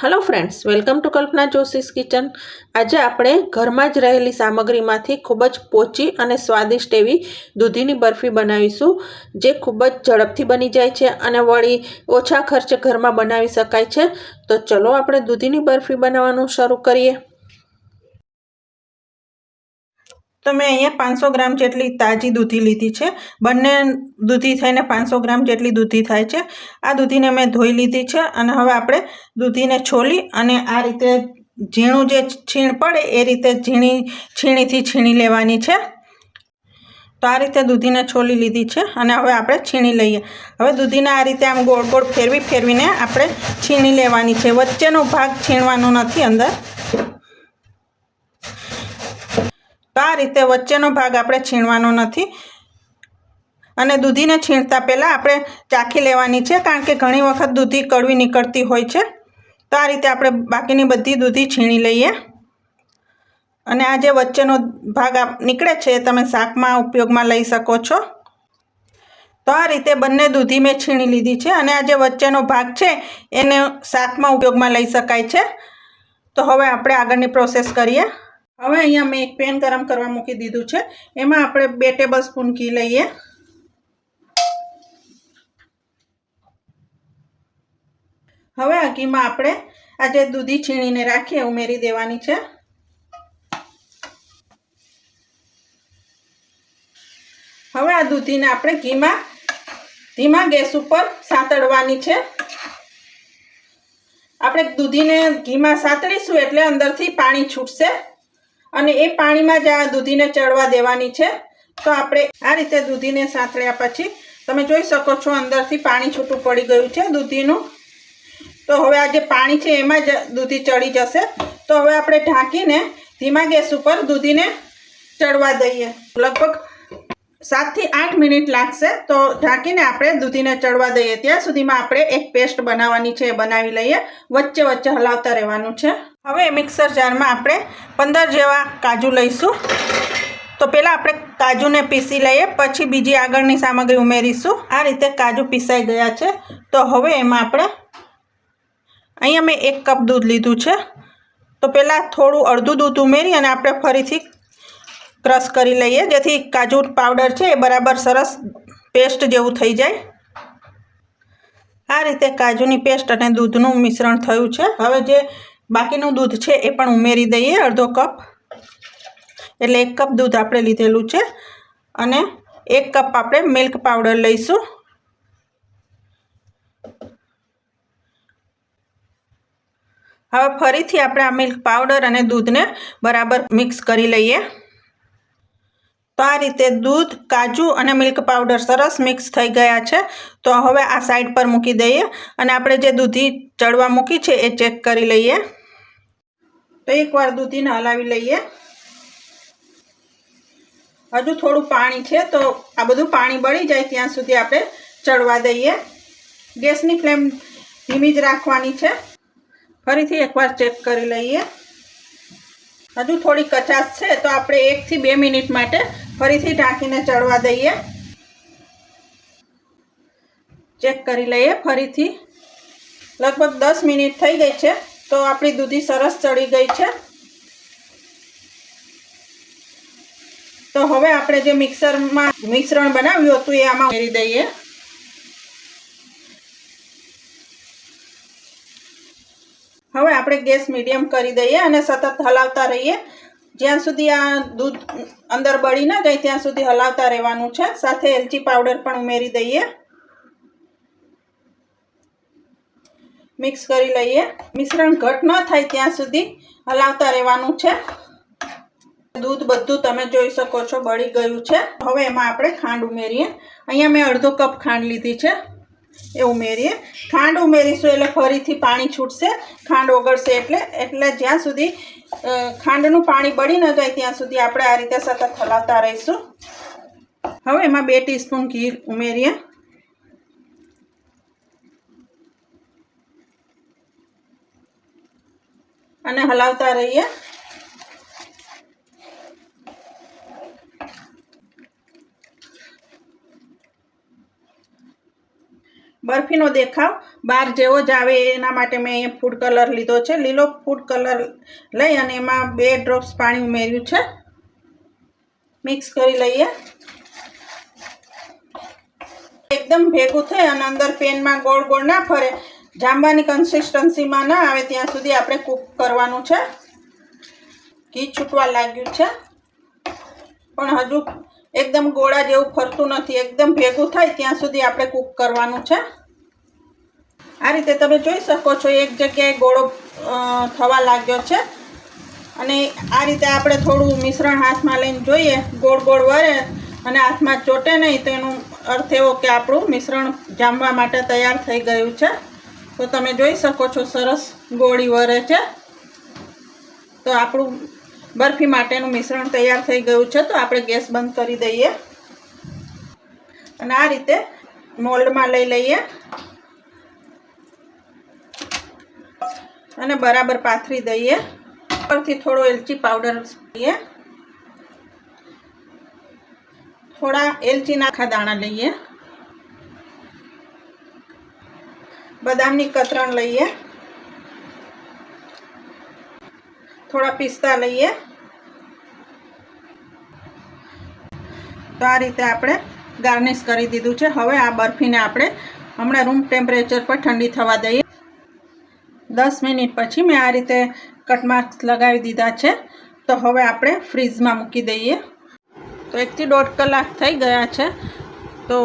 Hello friends welcome to Kalpana Joshi's kitchen આજે આપણે ઘરમાં જ રહેલી સામગ્રીમાંથી ખૂબ જ પોચી અને સ્વાદિષ્ટ એવી દૂધીની બરફી બનાવીશું, જે ખૂબ જ ઝડપથી બની જાય છે અને વળી ઓછા ખર્ચે ઘરમાં બનાવી શકાય છે. તો ચલો આપણે દૂધીની બરફી બનાવવાનું શરૂ કરીએ. તો મેં અહીંયા પાંચસો ગ્રામ જેટલી તાજી દૂધી લીધી છે. બંને દૂધી થઈને પાંચસો ગ્રામ જેટલી દૂધી થાય છે. આ દૂધીને મેં ધોઈ લીધી છે અને હવે આપણે દૂધીને છોલી અને આ રીતે ઝીણું જે છીણ પડે એ રીતે ઝીણી છીણીથી છીણી લેવાની છે. તો આ રીતે દૂધીને છોલી લીધી છે અને હવે આપણે છીણી લઈએ. હવે દૂધીને આ રીતે આમ ગોળ ગોળ ફેરવી ફેરવીને આપણે છીણી લેવાની છે. વચ્ચેનો ભાગ છીણવાનો નથી અંદર. તો આ રીતે વચ્ચેનો ભાગ આપણે છીણવાનો નથી. અને દૂધીને છીણતા પહેલાં આપણે ચાખી લેવાની છે, કારણ કે ઘણી વખત દૂધી કડવી નીકળતી હોય છે. તો આ રીતે આપણે બાકીની બધી દૂધી છીણી લઈએ. અને આ જે વચ્ચેનો ભાગ નીકળે છે, એ તમે શાકમાં ઉપયોગમાં લઈ શકો છો. તો આ રીતે બંને દૂધી મેં છીણી લીધી છે, અને આ જે વચ્ચેનો ભાગ છે, એને શાકમાં ઉપયોગમાં લઈ શકાય છે. તો હવે આપણે આગળની પ્રોસેસ કરીએ. હવે અહીંયા મેં એક પેન ગરમ કરવા મૂકી દીધું છે. એમાં આપણે બે ટેબલ સ્પૂન ઘી લઈએ. હવે આ ઘીમાં આપણે આ જે દૂધી છીણીને રાખીએ, ઉમેરી દેવાની છે. હવે આ દૂધીને આપણે ઘીમાં, ધીમા ગેસ ઉપર સાતળવાની છે. આપણે દૂધીને ઘીમાં સાંતળીશું એટલે અંદરથી પાણી છૂટશે. અને એ પાણીમાં જ આ દૂધીને ચડવા દેવાની છે. તો આપણે આ રીતે દૂધીને સાંતળ્યા પછી તમે જોઈ શકો છો અંદરથી પાણી છૂટું પડી ગયું છે દૂધીનું. તો હવે આ જે પાણી છે એમાં જ દૂધી ચડી જશે. તો હવે આપણે ઢાંકીને ધીમા ગેસ ઉપર દૂધીને ચડવા દઈએ. લગભગ સાતથી આઠ મિનિટ લાગશે તો ઢાંકીને આપણે દૂધીને ચડવા દઈએ. ત્યાં સુધીમાં આપણે એક પેસ્ટ બનાવવાની છે એ બનાવી લઈએ. વચ્ચે વચ્ચે હલાવતા રહેવાનું છે. હવે મિક્સર જારમાં આપણે પંદર જેવા કાજુ લઈશું. તો પહેલાં આપણે કાજુને પીસી લઈએ, પછી બીજી આગળની સામગ્રી ઉમેરીશું. આ રીતે કાજુ પીસાઈ ગયા છે. તો હવે એમાં આપણે અહીંયા મેં એક કપ દૂધ લીધું છે. તો પહેલાં થોડું અડધું દૂધ ઉમેરી અને આપણે ફરીથી ક્રશ કરી લઈએ, જેથી કાજુ પાવડર છે એ બરાબર સરસ પેસ્ટ જેવું થઈ જાય. આ રીતે કાજુની પેસ્ટ અને દૂધનું મિશ્રણ થયું છે. હવે જે બાકીનું દૂધ છે એ પણ ઉમેરી દઈએ, અડધો કપ. એટલે એક કપ દૂધ આપણે લીધેલું છે. અને એક કપ આપણે મિલ્ક પાવડર લઈશું. હવે ફરીથી આપણે આ મિલ્ક પાવડર અને દૂધને બરાબર મિક્સ કરી લઈએ. તો આ રીતે દૂધ, કાજુ અને મિલ્ક પાવડર સરસ મિક્સ થઈ ગયા છે. તો હવે આ સાઈડ પર મૂકી દઈએ અને આપણે જે દૂધી ચડવા મૂકી છે એ ચેક કરી લઈએ. તો એકવાર દૂધીને હલાવી લઈએ. હજુ થોડું પાણી છે તો આ બધું પાણી બળી જાય ત્યાં સુધી આપણે ચડવા દઈએ. ગેસની ફ્લેમ ધીમી જ રાખવાની છે. ફરીથી એકવાર ચેક કરી લઈએ. હજુ થોડી કચાશ છે તો આપણે એકથી બે મિનિટ માટે ફરીથી ઢાંકીને ચડવા દઈએ. ચેક કરી લઈએ ફરીથી. લગભગ દસ મિનિટ થઈ ગઈ છે. તો આપણી દૂધી સરસ ચડી ગઈ છે. તો હવે આપણે જે મિક્સરમાં મિશ્રણ બનાવ્યું હતું એ આમાં ઉમેરી દઈએ. હવે આપણે ગેસ મીડિયમ કરી દઈએ અને સતત હલાવતા રહીએ. જ્યાં સુધી આ દૂધ અંદર બળી ના જાય ત્યાં સુધી હલાવતા રહેવાનું છે. સાથે એલચી પાવડર પણ ઉમેરી દઈએ. મિક્સ કરી લઈએ. મિશ્રણ ઘટ ન થાય ત્યાં સુધી હલાવતા રહેવાનું છે. દૂધ બધું તમે જોઈ શકો છો બળી ગયું છે. હવે એમાં આપણે ખાંડ ઉમેરીએ. અહીંયા મેં અડધો કપ ખાંડ લીધી છે. એ ઉમેરીએ. ખાંડ ઉમેરીશું એટલે ફરીથી પાણી છૂટશે. ખાંડ ઓગળશે એટલે એટલે જ્યાં સુધી ખાંડનું પાણી બળી ન જાય ત્યાં સુધી આપણે આ રીતે સતત હલાવતા રહીશું. હવે એમાં બે ટીસ્પૂન ઘી ઉમેરીએ. અને હલાવતા રહીએ. બરફીનો દેખાવ. બહાર જેવો જ આવે એના માટે મેં અહીંયા ફૂડ કલર લીધો છે. લીલો ફૂડ કલર લઈ અને એમાં બે ડ્રોપ્સ પાણી ઉમેર્યું છે. મિક્સ કરી લઈએ. એકદમ ભેગું થઈ અને અંદર પેનમાં ગોળ ગોળ ના ફરે. જામવાની કન્સિસ્ટન્સીમાં ના આવે, ત્યાં સુધી આપણે કૂક કરવાનું છે. ઘી છૂટવા લાગ્યું છે. પણ હજુ એકદમ ગોળા જેવું ફરતું નથી, એકદમ ભેગું થાય ત્યાં સુધી આપણે કૂક કરવાનું છે. આ રીતે તમે જોઈ શકો છો, એક જગ્યાએ ગોળો થવા લાગ્યો છે. અને આ રીતે આપણે થોડું મિશ્રણ હાથમાં લઈને જોઈએ, ગોળ ગોળ વરે અને હાથમાં ચોટે નહીં, તો એનું અર્થ એવો કે આપણું મિશ્રણ જામવા માટે તૈયાર થઈ ગયું છે. તો તમે જોઈ શકો છો સરસ ગોળી વરે છે. તો આપણું બરફી માટેનું મિશ્રણ તૈયાર થઈ ગયું છે. તો આપણે ગેસ બંધ કરી દઈએ. અને આ રીતે મોલ્ડમાં લઈ લઈએ. અને બરાબર પાથરી દઈએ. ઉપરથી થોડો એલચી પાવડર લઈએ. થોડા એલચીના આખા દાણા લઈએ. બદામની કતરણ લઈએ. થોડા પિસ્તા લઈએ. તો આ રીતે આપણે ગાર્નિશ કરી દીધું છે. હવે આ બરફીને આપણે હમણાં રૂમ ટેમ્પરેચર પર ઠંડી થવા દઈએ. દસ મિનિટ પછી મેં આ રીતે કટમાર્ક્સ લગાવી દીધા છે. તો હવે આપણે ફ્રીજમાં મૂકી દઈએ. તો એકથી દોઢ કલાક થઈ ગયા છે. તો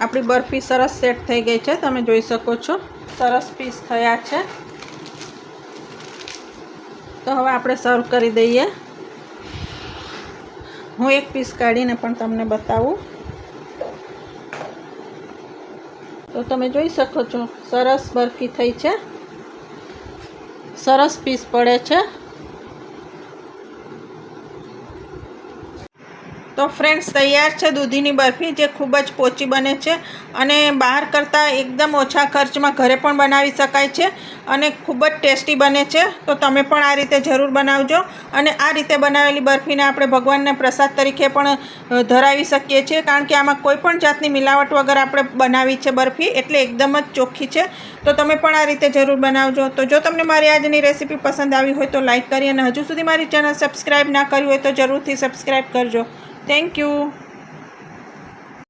આપણી બરફી સરસ સેટ થઈ ગઈ છે, તમે જોઈ શકો છો. સરસ પીસ થયા છે. તો હવે આપણે સર્વ કરી દઈએ. હું એક પીસ કાઢીને પણ તમને બતાવું. તો તમે જોઈ શકો છો, સરસ બરફી થઈ છે. સરસ પીસ પડે છે. તો ફ્રેન્ડ્સ તૈયાર છે દૂધીની બરફી, જે ખૂબ જ પોચી બને છે અને બહાર કરતાં એકદમ ઓછા ખર્ચમાં ઘરે પણ બનાવી શકાય છે અને ખૂબ જ ટેસ્ટી બને છે. તો તમે પણ આ રીતે જરૂર બનાવજો અને આ રીતે બનાવેલી બરફીને આપણે ભગવાનને પ્રસાદ તરીકે પણ ધરાવી શકીએ છીએ. કારણ કે આમાં કોઈ પણ જાતની મિલાવટ વગર આપણે બનાવી છે બરફી એટલે એકદમ જ ચોખ્ખી છે. તો તમે પણ આ રીતે જરૂર બનાવજો. તો જો તમને મારી આજની રેસીપી પસંદ આવી હોય તો લાઇક કરી અને હજુ સુધી મારી ચેનલ સબસ્ક્રાઈબ ના કરી હોય તો જરૂરથી સબસ્ક્રાઈબ કરજો. Thank you